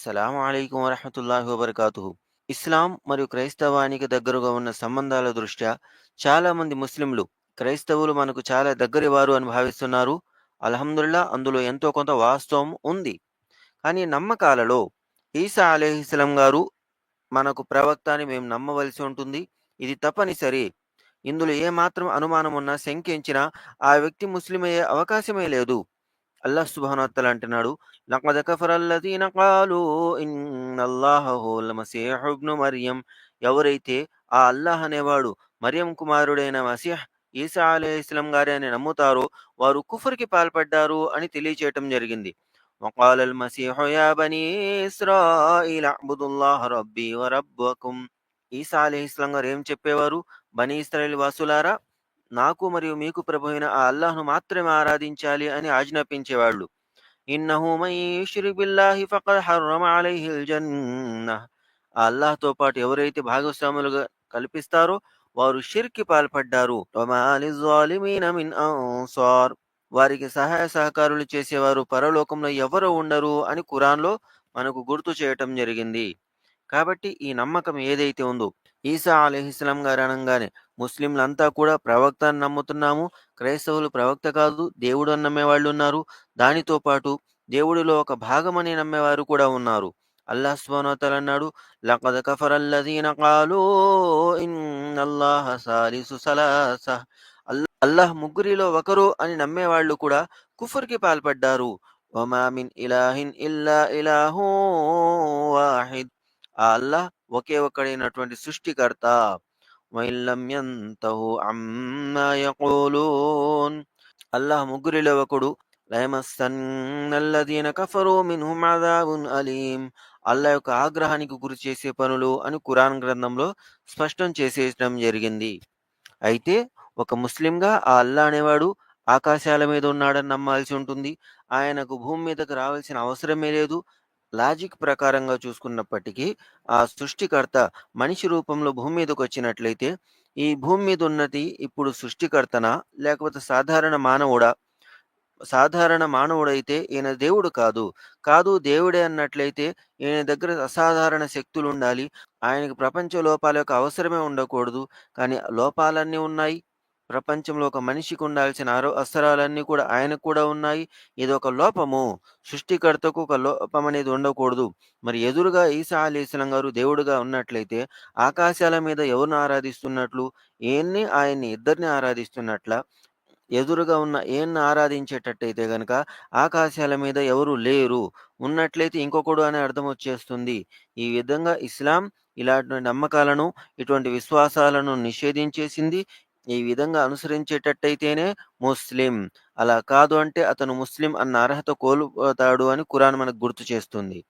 అస్సలం అయికం వరహతుల్లాహి వబర్కాతు ఇస్లాం మరియు క్రైస్తవానికి దగ్గరగా ఉన్న సంబంధాల దృష్ట్యా చాలామంది ముస్లింలు క్రైస్తవులు మనకు చాలా దగ్గరి వారు అని భావిస్తున్నారు. అల్హమ్దుల్లా అందులో ఎంతో కొంత వాస్తవం ఉంది. కానీ నమ్మకాలలో ఈసా అలైహిస్సలాం గారు మనకు ప్రవక్త అని మేము నమ్మవలసి ఉంటుంది. ఇది తప్పనిసరి. ఇందులో ఏమాత్రం అనుమానం ఉన్నా, శంకించినా ఆ వ్యక్తి ముస్లిం అయ్యే అవకాశమే లేదు. అల్లాహ్ సుబ్హానహు అంటున్నాడు లకద కఫరల్లదీన ఖాలూ ఇన్నల్లాహ హువల్ మసీహ్ ఇబ్ను మరియం ఎవరైతే ఆ అల్లాహ్ అనేవాడు మరియం కుమారుడైన మసీహ్ ఈసా అలే ఇస్లాం గారి అని నమ్ముతారో వారు కుఫర్కి పాల్పడ్డారు అని తెలియచేయటం జరిగింది. وقال المسيح يا بني إسرائيل اعبدوا الله ربي وربكم ఈసా అలైహిస్సలాం గారు ఏం చెప్పేవారు? బనీ ఇస్రాయేల్ వాసులారా నాకు మరియు మీకు ప్రభువైన ఆ అల్లాహ్‌ను మాత్రమే ఆరాధించాలి అని ఆజ్ఞాపించేవాళ్ళు. ఇన్నహు బిల్లాహి ఫఖద్ హర్రమ అలైహిల్ జన్నహ్ అల్లాహ్‌తో పాటు ఎవరైతే భాగస్వాములుగా కల్పిస్తారో వారు షిర్కి పాల్పడ్డారు. వారికి సహాయ సహకారులు చేసేవారు పరలోకంలో ఎవరు ఉండరు అని ఖురాన్‌లో మనకు గుర్తు చేయటం జరిగింది. కాబట్టి ఈ నమ్మకం ఏదైతే ఉందో ఈసా అలీహిస్లాం గారు అనగానే ముస్లింలంతా కూడా ప్రవక్త అని నమ్ముతున్నాము. క్రైస్తవులు ప్రవక్త కాదు దేవుడు అని నమ్మేవాళ్ళు ఉన్నారు. దానితో పాటు దేవుడిలో ఒక భాగమని నమ్మేవారు కూడా ఉన్నారు. అల్లా సుబ్హానహు అన్నాడు లకద కఫరల్లదీన ఖాలూ ఇన్నల్లాహ సాలిసు సలాస అల్ అల్లాహ్ ముగ్గురిలో ఒకరు అని నమ్మేవాళ్ళు కూడా కుఫర్కి పాల్పడ్డారు. ఒమామిన్ ఇలాహిన్ ఇల్లా ఇలాహో వాహిద్ ఆ అల్లాహ్ ఒకే ఒక్కడైనటువంటి సృష్టికర్త. వఇన్ అల్లాహ్ ముగ్గురిలో ఒకడు లయమస్సన్నల్లదీన అలీం అల్లాహ్ యొక్క ఆగ్రహానికి గురి చేసే పనులు అని కురాన్ గ్రంథంలో స్పష్టం చేసేయటం జరిగింది. అయితే ఒక ముస్లింగా ఆ అల్లా అనేవాడు ఆకాశాల మీద ఉన్నాడని నమ్మాల్సి ఉంటుంది. ఆయనకు భూమి మీదకు రావాల్సిన అవసరమే లేదు. లాజిక్ ప్రకారంగా చూసుకున్నప్పటికీ ఆ సృష్టికర్త మనిషి రూపంలో భూమి మీదకొచ్చినట్లయితే ఈ భూమి మీద ఉన్నది ఇప్పుడు సృష్టికర్తనా? లేకపోతే సాధారణ మానవుడా? సాధారణ మానవుడైతే ఈయన దేవుడు కాదు. కాదు దేవుడే అన్నట్లయితే ఈయన దగ్గర అసాధారణ శక్తులు ఉండాలి ఆయనకు ప్రపంచ లోపాల యొక్క అవసరమే ఉండకూడదు. కానీ లోపాలన్నీ ఉన్నాయి. ప్రపంచంలో ఒక మనిషికి ఉండాల్సిన అర అస్త్రాలన్నీ కూడా ఆయనకు కూడా ఉన్నాయి. ఇది ఒక లోపము. సృష్టికర్తకు ఒక లోపం అనేది ఉండకూడదు. మరి ఎదురుగా ఈసా అలైహిస్సలాం గారు దేవుడుగా ఉన్నట్లయితే ఆకాశాల మీద ఎవరిని ఆరాధిస్తున్నట్లు? ఏన్ని ఆయన్ని ఇద్దరిని ఆరాధిస్తున్నట్ల ఎదురుగా ఉన్న ఏన్ని ఆరాధించేటట్టయితే గనక ఆకాశాల మీద ఎవరు లేరు. ఉన్నట్లయితే ఇంకొకడు అనే అర్థం వచ్చేస్తుంది. ఈ విధంగా ఇస్లాం ఇలాంటి నమ్మకాలను, ఇటువంటి విశ్వాసాలను నిషేధించేసింది. ఈ విధంగా అనుసరించేటట్టయితేనే ముస్లిం. అలా కాదు అంటే అతను ముస్లిం అన్న అర్హత కోల్పోతాడు అని ఖురాన్ మనకు గుర్తు చేస్తుంది.